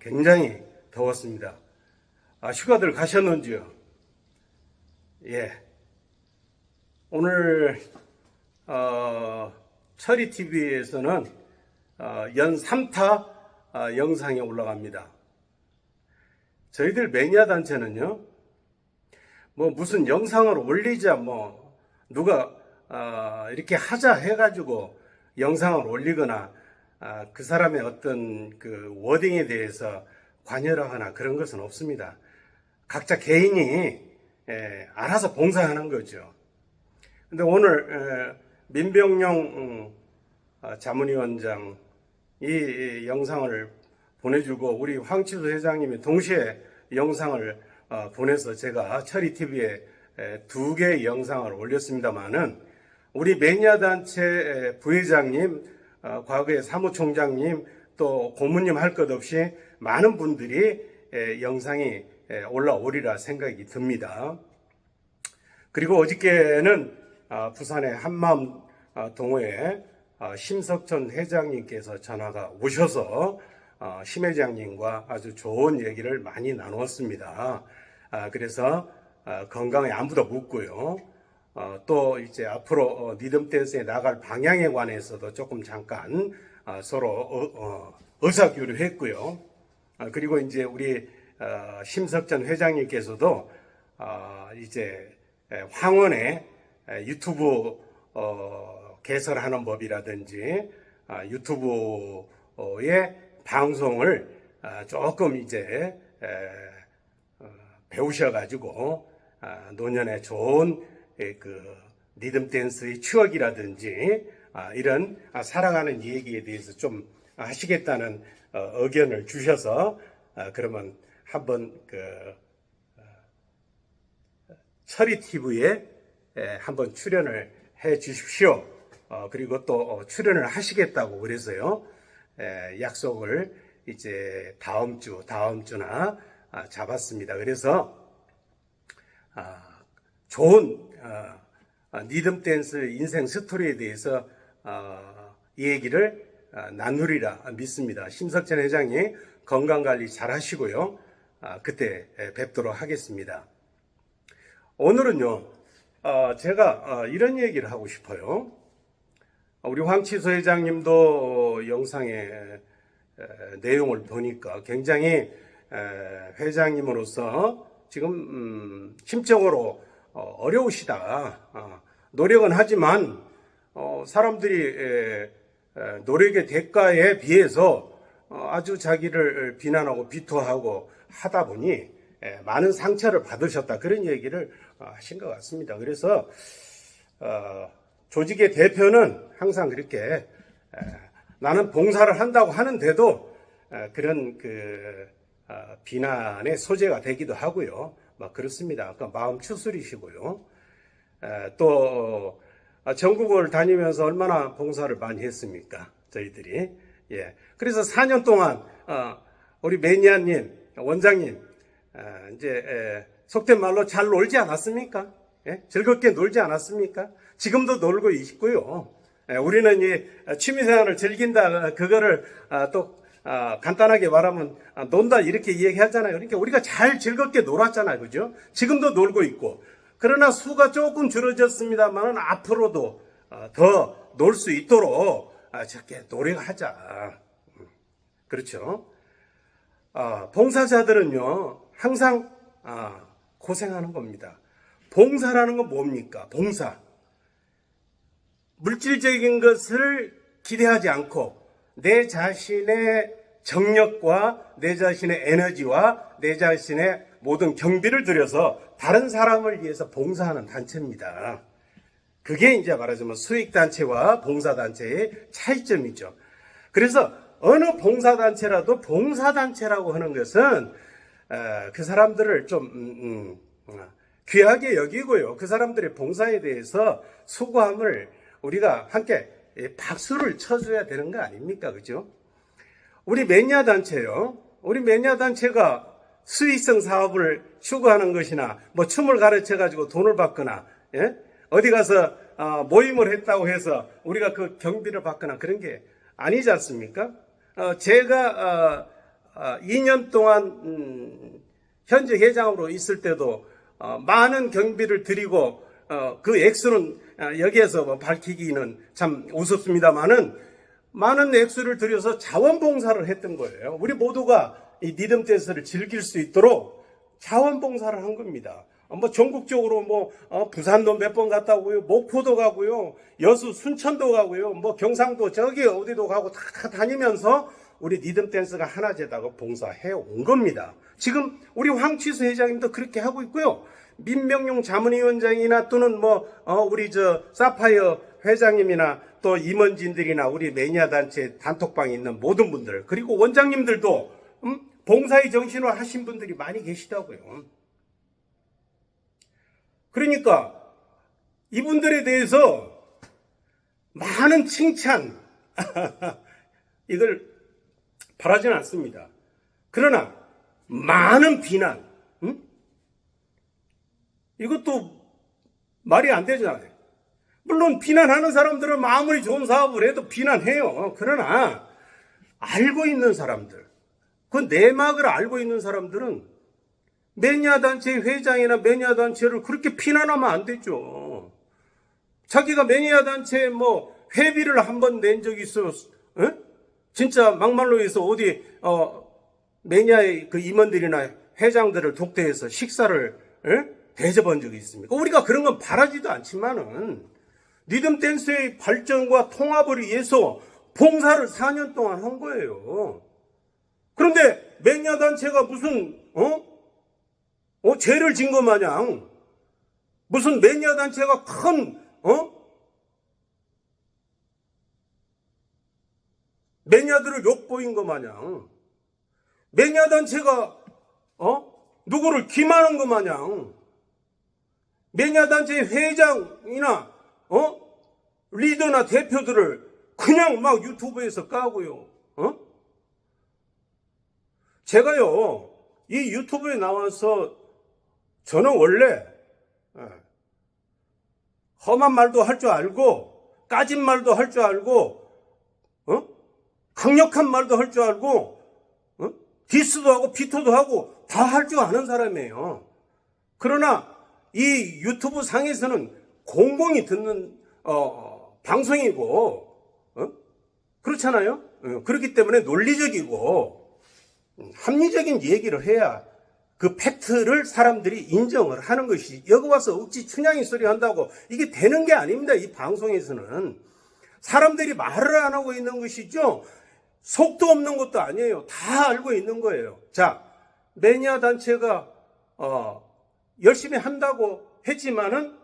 굉장히 더웠습니다. 아, 휴가들 가셨는지요? 예. 오늘 어, 철이 TV에서는 어, 연 3타 어, 영상이 올라갑니다. 저희들 매니아 단체는요, 뭐 무슨 영상을 올리자 뭐 누가 어, 이렇게 하자 해가지고 영상을 올리거나 아, 그 사람의 어떤 그 워딩에 대해서 관여를 하거나 그런 것은 없습니다. 각자 개인이 예, 알아서 봉사하는 거죠. 근데 오늘 에, 민병용 음, 아, 자문위원장 이, 이 영상을 보내주고 우리 황치수 회장님이 동시에 영상을 어, 보내서 제가 철이 TV에 두 개의 영상을 올렸습니다만은 우리 매니아 단체 부회장님, 어, 과거의 사무총장님 또 고문님 할 것 없이 많은 분들이 에, 영상이 에, 올라오리라 생각이 듭니다. 그리고 어저께는 아, 부산의 한마음 아, 동호회 아, 심석천 회장님께서 전화가 오셔서 아, 심 회장님과 아주 좋은 얘기를 많이 나누었습니다. 아, 그래서 아, 건강에 안부도 묻고요. 어, 또 이제 앞으로 어, 리듬 댄스에 나갈 방향에 관해서도 조금 잠깐 아, 서로 어, 어, 의사교류했고요. 아, 그리고 이제 우리 어, 심석전 회장님께서도 어, 이제 에, 유튜브 어, 개설하는 법이라든지 아, 유튜브의 방송을 아, 조금 이제 배우셔가지고 아, 노년에 좋은 에, 그 리듬 댄스의 추억이라든지 아, 이런 아, 사랑하는 얘기에 대해서 좀 하시겠다는 어, 의견을 주셔서 아, 그러면 한번 그 철이 TV에 한번 출연을 해 주십시오. 어, 그리고 또 어, 출연을 하시겠다고 그래서요. 에, 약속을 이제 다음 주, 다음 주나 아, 잡았습니다. 그래서 아, 좋은 리듬 댄스 인생 스토리에 대해서 아, 이 얘기를 아, 나누리라 믿습니다. 심석천 회장이 건강 관리 잘 하시고요. 아, 그때 에, 뵙도록 하겠습니다. 오늘은요, 어, 제가 어, 이런 얘기를 하고 싶어요. 우리 황치소 회장님도 어, 영상의 에, 내용을 보니까 굉장히 에, 회장님으로서 지금 음, 심적으로 어, 어려우시다. 어, 노력은 하지만 어, 사람들이 노력의 대가에 비해서 어, 아주 자기를 비난하고 비토하고 하다 보니 에, 많은 상처를 받으셨다 그런 얘기를 어, 하신 것 같습니다. 그래서 어, 조직의 대표는 항상 그렇게 에, 나는 봉사를 한다고 하는데도 에, 그런 그 어, 비난의 소재가 되기도 하고요. 막 그렇습니다. 그러니까 마음 추스리시고요. 에, 또 어, 전국을 다니면서 얼마나 봉사를 많이 했습니까? 저희들이. 예. 그래서 4년 동안 어, 우리 매니아님, 원장님 아, 이제 에, 속된 말로 잘 놀지 않았습니까? 예? 즐겁게 놀지 않았습니까? 지금도 놀고 있고요. 예, 우리는 이 취미생활을 즐긴다 그거를 아, 또 아, 간단하게 말하면 아, 논다 이렇게 얘기하잖아요. 그러니까 우리가 잘 즐겁게 놀았잖아요, 그죠? 지금도 놀고 있고 그러나 수가 조금 줄어졌습니다만 앞으로도 아, 더놀 수 있도록 아, 저렇게 노력하자. 음, 그렇죠? 아, 봉사자들은요, 항상, 아, 고생하는 겁니다. 봉사라는 건 뭡니까? 봉사. 물질적인 것을 기대하지 않고 내 자신의 정력과 내 자신의 에너지와 내 자신의 모든 경비를 들여서 다른 사람을 위해서 봉사하는 단체입니다. 그게 이제 말하자면 수익단체와 봉사단체의 차이점이죠. 그래서 어느 봉사단체라도 봉사단체라고 하는 것은 어, 그 사람들을 좀 음, 음, 귀하게 여기고요. 그 사람들의 봉사에 대해서 수고함을 우리가 함께 박수를 쳐줘야 되는 거 아닙니까? 그죠? 우리 매니아 단체요. 우리 매니아 단체가 수익성 사업을 추구하는 것이나 뭐 춤을 가르쳐 가지고 돈을 받거나 예? 어디 가서 어, 모임을 했다고 해서 우리가 그 경비를 받거나 그런 게 아니지 않습니까? 어, 제가 어, 2년 동안 음, 현재 회장으로 있을 때도 어, 많은 경비를 드리고 어, 그 액수는 어, 여기에서 뭐 밝히기는 참 우습습니다만은 많은 액수를 들여서 자원봉사를 했던 거예요. 우리 모두가 이 리듬 댄스를 즐길 수 있도록 자원봉사를 한 겁니다. 어, 뭐 전국적으로 뭐 어, 부산도 몇 번 갔다 오고요, 목포도 가고요, 여수 순천도 가고요, 뭐 경상도 저기 어디도 가고 다 다니면서 우리 리듬 댄스가 하나제다고 봉사해 온 겁니다. 지금 우리 황치수 회장님도 그렇게 하고 있고요. 민병용 자문위원장이나 또는 뭐 어, 우리 저 사파이어 회장님이나 또 임원진들이나 우리 매니아 단체 단톡방에 있는 모든 분들 그리고 원장님들도 음? 봉사의 정신을 하신 분들이 많이 계시다고요. 그러니까 이분들에 대해서 많은 칭찬 이걸 바라지는 않습니다. 그러나 많은 비난 음? 이것도 말이 안 되잖아요. 물론 비난하는 사람들은 아무리 좋은 사업을 해도 비난해요. 그러나 알고 있는 사람들, 그 내막을 알고 있는 사람들은 매니아 단체 회장이나 매니아 단체를 그렇게 비난하면 안 되죠. 자기가 매니아 단체에 뭐 회비를 한 번 낸 적이 있어, 어? 진짜 막말로 해서 어디 어, 매니아의 그 임원들이나 회장들을 독대해서 식사를 에? 대접한 적이 있습니까? 우리가 그런 건 바라지도 않지만은 리듬 댄스의 발전과 통합을 위해서 봉사를 4년 동안 한 거예요. 그런데 매니아 단체가 무슨 어? 어 죄를 진 것 마냥 무슨 매니아 단체가 큰 어? 매니아들을 욕보인 것 마냥 매니아 단체가 어? 누구를 기만한 것 마냥 매니아 단체 회장이나 어? 리더나 대표들을 그냥 막 유튜브에서 까고요. 어? 제가요 이 유튜브에 나와서 저는 원래 예, 험한 말도 할 줄 알고 까진 말도 할 줄 알고 어? 강력한 말도 할 줄 알고 어? 디스도 하고 비토도 하고 다 할 줄 아는 사람이에요. 그러나 이 유튜브 상에서는 공공이 듣는 어, 방송이고 어? 그렇잖아요. 어, 그렇기 때문에 논리적이고 음, 합리적인 얘기를 해야 그 팩트를 사람들이 인정을 하는 것이 여기 와서 억지 춘향이 소리 한다고 이게 되는 게 아닙니다. 이 방송에서는 사람들이 말을 안 하고 있는 것이죠. 속도 없는 것도 아니에요. 다 알고 있는 거예요. 자, 매니아 단체가 어, 열심히 한다고 했지만은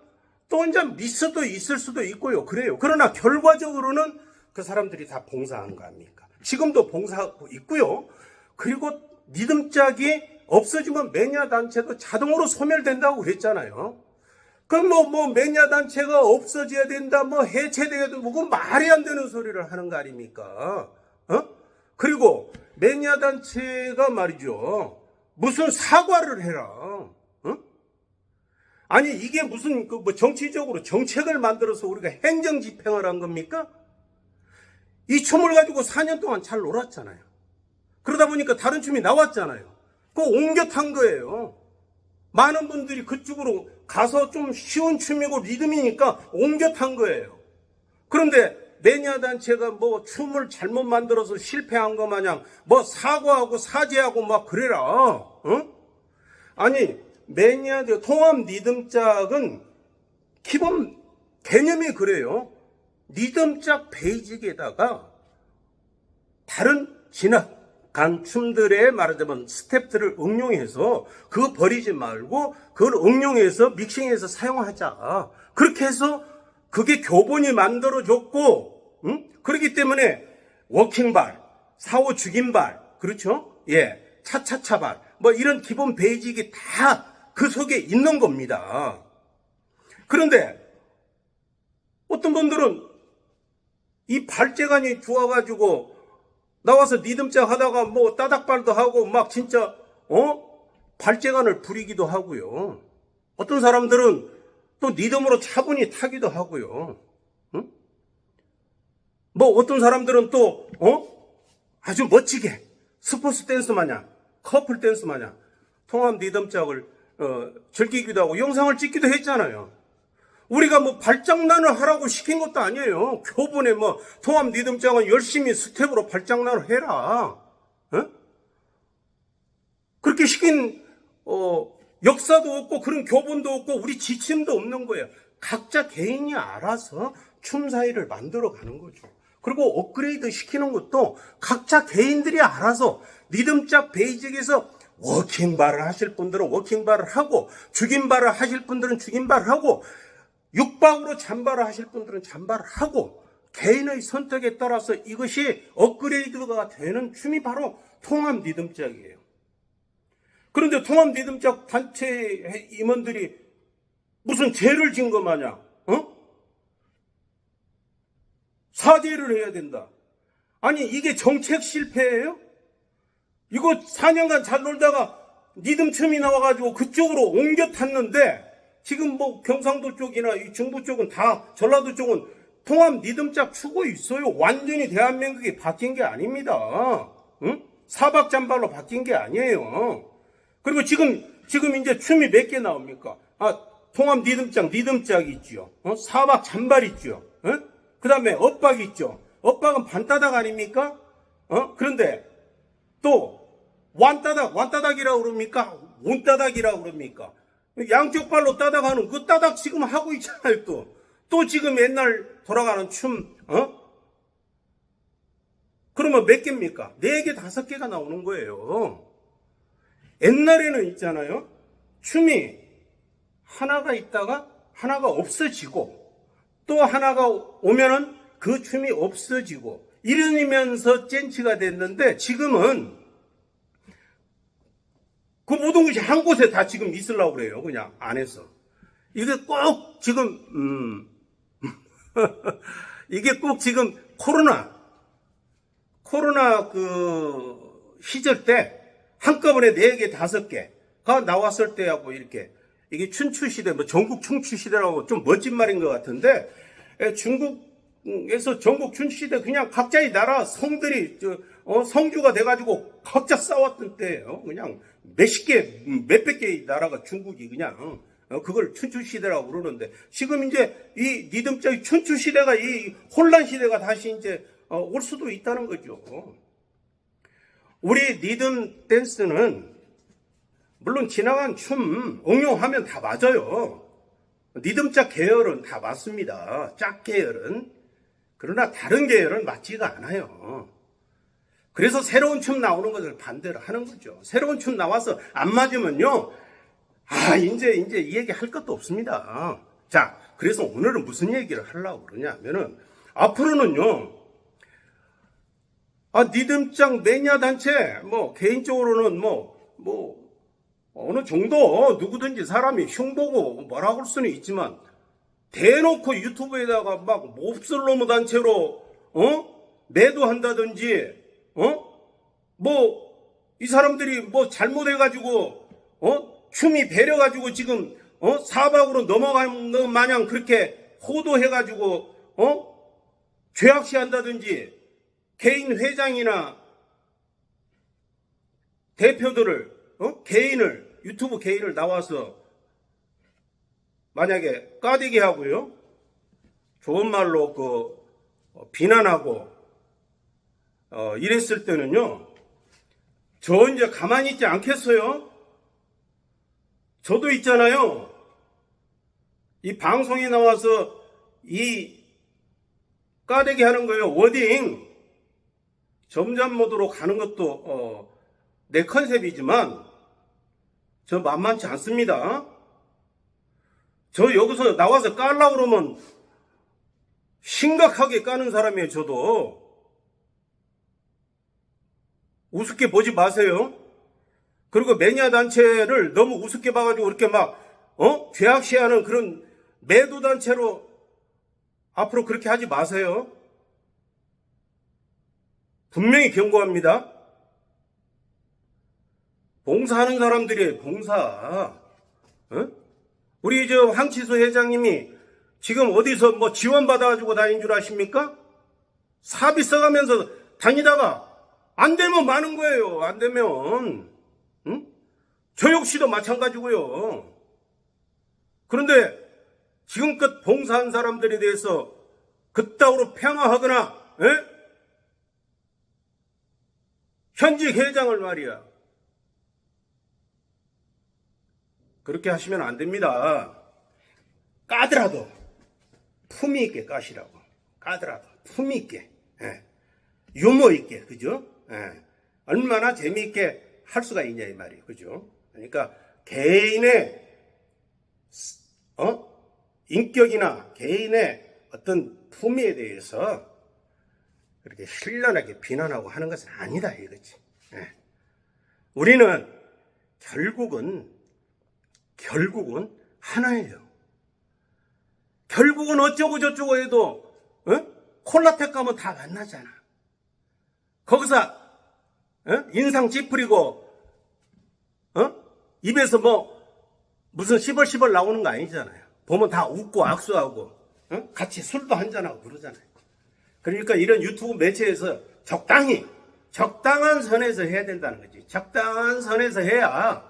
또 혼자 미스도 있을 수도 있고요. 그래요. 그러나 결과적으로는 그 사람들이 다 봉사한 거 아닙니까? 지금도 봉사하고 있고요. 그리고 리듬짝이 없어지면 매니아 단체도 자동으로 소멸된다고 그랬잖아요. 그럼 뭐, 뭐, 매니아 단체가 없어져야 된다, 뭐, 해체돼야 된다, 뭐, 그 말이 안 되는 소리를 하는 거 아닙니까? 어? 그리고 매니아 단체가 말이죠. 무슨 사과를 해라. 어? 아니, 이게 무슨, 그, 뭐, 정치적으로 정책을 만들어서 우리가 행정 집행을 한 겁니까? 이 춤을 가지고 4년 동안 잘 놀았잖아요. 그러다 보니까 다른 춤이 나왔잖아요. 그거 옮겨 탄 거예요. 많은 분들이 그쪽으로 가서 좀 쉬운 춤이고 리듬이니까 옮겨 탄 거예요. 그런데 매니아 단체가 뭐 춤을 잘못 만들어서 실패한 것 마냥 뭐 사과하고 사죄하고 막 그래라. 어? 아니 매니아 통합 리듬짝은 기본 개념이 그래요. 리듬짝 베이직에다가 다른 진학 간 춤들의 말하자면 스텝들을 응용해서 그거 버리지 말고 그걸 응용해서 믹싱해서 사용하자. 그렇게 해서 그게 교본이 만들어졌고, 응? 그렇기 때문에 워킹발, 사후 죽임발, 그렇죠? 예, 차차차발, 뭐 이런 기본 베이직이 다 그 속에 있는 겁니다. 그런데 어떤 분들은 이 발재간이 좋아가지고 나와서 리듬짝 하다가 뭐 따닥발도 하고 막 진짜 어 발재간을 부리기도 하고요. 어떤 사람들은 또 리듬으로 차분히 타기도 하고요. 응? 뭐 어떤 사람들은 또 어? 아주 멋지게 스포츠 댄스 마냥, 커플 댄스 마냥 통합 리듬짝을 어, 즐기기도 하고 영상을 찍기도 했잖아요. 우리가 뭐 발장난을 하라고 시킨 것도 아니에요. 교본에 뭐 통합 리듬장은 열심히 스텝으로 발장난을 해라. 어? 그렇게 시킨 어, 역사도 없고 그런 교본도 없고 우리 지침도 없는 거예요. 각자 개인이 알아서 춤 사이를 만들어 가는 거죠. 그리고 업그레이드 시키는 것도 각자 개인들이 알아서 리듬짝 베이직에서 워킹바를 하실 분들은 워킹바를 하고 죽임바를 하실 분들은 죽임바를 하고 육박으로 잠바를 하실 분들은 잠바를 하고 개인의 선택에 따라서 이것이 업그레이드가 되는 춤이 바로 통합 리듬짝이에요. 그런데 통합 리듬짝 단체 임원들이 무슨 죄를 진것 마냥, 어? 사죄를 해야 된다. 아니, 이게 정책 실패예요? 이거 4년간 잘 놀다가 리듬춤이 나와가지고 그쪽으로 옮겨 탔는데, 지금 뭐 경상도 쪽이나 이 중부 쪽은 다, 전라도 쪽은 통합 리듬짝 추고 있어요. 완전히 대한민국이 바뀐 게 아닙니다. 응? 사박잠발로 바뀐 게 아니에요. 그리고 지금, 지금 이제 춤이 몇 개 나옵니까? 아, 통합 리듬짝, 리듬짝 있죠. 어? 사박 잔발 있죠. 그 다음에 엇박 있죠. 엇박은 반따닥 아닙니까? 어? 그런데 또, 완따닥, 완따닥이라고 그럽니까? 온따닥이라고 그럽니까? 양쪽 발로 따닥하는 그 따닥 지금 하고 있잖아요, 또. 또 지금 옛날 돌아가는 춤, 어? 그러면 몇 개입니까? 네 개, 다섯 개가 나오는 거예요. 옛날에는 있잖아요. 춤이 하나가 있다가 하나가 없어지고 또 하나가 오면은 그 춤이 없어지고 이러면서 젠치가 됐는데 지금은 그 모든 것이 한 곳에 다 지금 있으려고 그래요. 그냥 안에서. 이게 꼭 지금 음 이게 꼭 지금 코로나 코로나 그 시절 때 한꺼번에 네 개, 다섯 개가 나왔을 때하고 이렇게 이게 춘추 시대, 뭐 전국 춘추 시대라고 좀 멋진 말인 것 같은데 에, 중국에서 전국 춘추 시대 그냥 각자의 나라 성들이 저, 어, 성주가 돼가지고 각자 싸웠던 때예요. 그냥 몇십 개, 몇백 개의 나라가 중국이 그냥 어, 그걸 춘추 시대라고 그러는데 지금 이제 이 리듬적인 춘추 시대가 이 혼란 시대가 다시 이제 어, 올 수도 있다는 거죠. 우리 리듬 댄스는 물론 지나간 춤 응용하면 다 맞아요. 리듬짝 계열은 다 맞습니다. 짝 계열은. 그러나 다른 계열은 맞지가 않아요. 그래서 새로운 춤 나오는 것을 반대로 하는 거죠. 새로운 춤 나와서 안 맞으면요. 아, 이제, 이제 이 얘기 할 것도 없습니다. 자, 그래서 오늘은 무슨 얘기를 하려고 그러냐 하면은, 앞으로는요, 아, 리듬장 매니아 단체, 뭐, 개인적으로는 뭐, 뭐, 어느 정도 누구든지 사람이 흉보고 뭐라고 할 수는 있지만, 대놓고 유튜브에다가 막 몹쓸 놈의 단체로, 어? 매도한다든지, 어? 뭐, 이 사람들이 뭐 잘못해가지고, 어? 춤이 배려가지고 지금, 어? 사박으로 넘어가는 것 마냥 그렇게 호도해가지고, 어? 죄악시한다든지, 개인 회장이나 대표들을 어? 개인을 유튜브 개인을 나와서 만약에 까대기 하고요 좋은 말로 그 어, 비난하고 어, 이랬을 때는요 저 이제 가만히 있지 않겠어요? 저도 있잖아요. 이 방송에 나와서 이 까대기 하는 거예요. 워딩. 점점 모드로 가는 것도 어, 내 컨셉이지만 저 만만치 않습니다. 저 여기서 나와서 깔라 그러면 심각하게 까는 사람이에요. 저도 우습게 보지 마세요. 그리고 매니아 단체를 너무 우습게 봐가지고 이렇게 막 어? 죄악시하는 그런 매도 단체로 앞으로 그렇게 하지 마세요. 분명히 경고합니다. 봉사하는 사람들이 봉사. 어? 우리 저 황치수 회장님이 지금 어디서 뭐 지원 받아가지고 다닌 줄 아십니까? 사비 써가면서 다니다가 안 되면 많은 거예요. 안 되면. 응? 저 역시도 마찬가지고요. 그런데 지금껏 봉사한 사람들에 대해서 그따위로 평화하거나, 예? 현직 회장을 말이야. 그렇게 하시면 안 됩니다. 까더라도 품위 있게 까시라고. 까더라도 품위 있게. 예. 유머 있게. 그죠? 예. 얼마나 재미있게 할 수가 있냐 이 말이에요. 그죠? 그러니까 개인의 어? 인격이나 개인의 어떤 품위에 대해서 그렇게 신랄하게 비난하고 하는 것은 아니다 이거지. 예. 우리는 결국은 결국은 하나예요. 결국은 어쩌고 저쩌고 해도 어? 콜라텍 가면 다 만나잖아. 거기서 어? 인상 찌푸리고 어? 입에서 뭐 무슨 시벌시벌 나오는 거 아니잖아요. 보면 다 웃고 악수하고 어? 같이 술도 한잔하고 그러잖아요. 그러니까 이런 유튜브 매체에서 적당히 적당한 선에서 해야 된다는 거지. 적당한 선에서 해야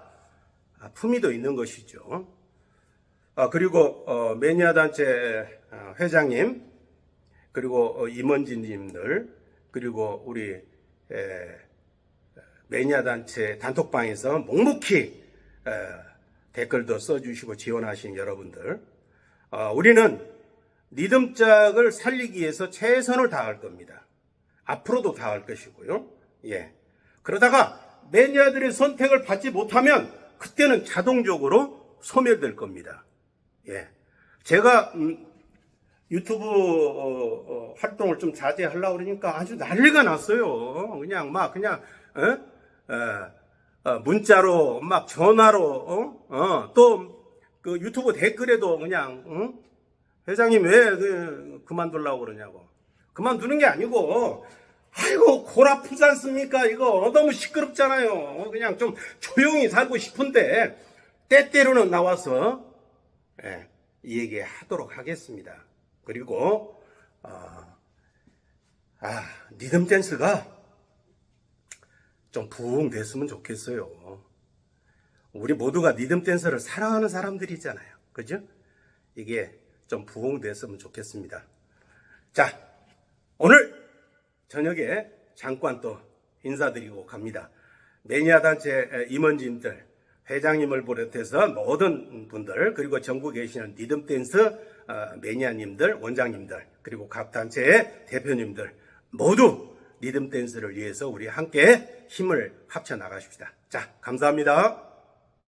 아, 품위도 있는 것이죠. 아, 그리고 어, 매니아 단체 어, 회장님 그리고 어, 임원진님들 그리고 우리 에, 매니아 단체 단톡방에서 묵묵히 에, 댓글도 써주시고 지원하신 여러분들 어, 우리는 리듬짝을 살리기 위해서 최선을 다할 겁니다. 앞으로도 다할 것이고요. 예. 그러다가 매니아들의 선택을 받지 못하면 그때는 자동적으로 소멸될 겁니다. 예. 제가 음, 유튜브 어, 어, 활동을 좀 자제하려고 그러니까 아주 난리가 났어요. 그냥 막 그냥 어? 어, 어, 문자로 막 전화로 어? 또그 유튜브 댓글에도 그냥 응? 회장님 왜 그, 그만두려고 그러냐고 그만두는 게 아니고 아이고 골 아프지 않습니까 이거 너무 시끄럽잖아요 그냥 좀 조용히 살고 싶은데 때때로는 나와서 예, 이 얘기 하도록 하겠습니다 그리고 어, 아 리듬 댄스가 좀 부흥 됐으면 좋겠어요 우리 모두가 리듬 댄스를 사랑하는 사람들이잖아요 그죠? 이게 좀 부흥 됐으면 좋겠습니다 자 오늘 저녁에 잠깐 또 인사드리고 갑니다. 매니아 단체 임원진들, 회장님을 비롯해서 모든 분들, 그리고 전국에 계시는 리듬 댄스 어, 매니아님들, 원장님들, 그리고 각 단체의 대표님들 모두 리듬 댄스를 위해서 우리 함께 힘을 합쳐 나가십시다. 자, 감사합니다.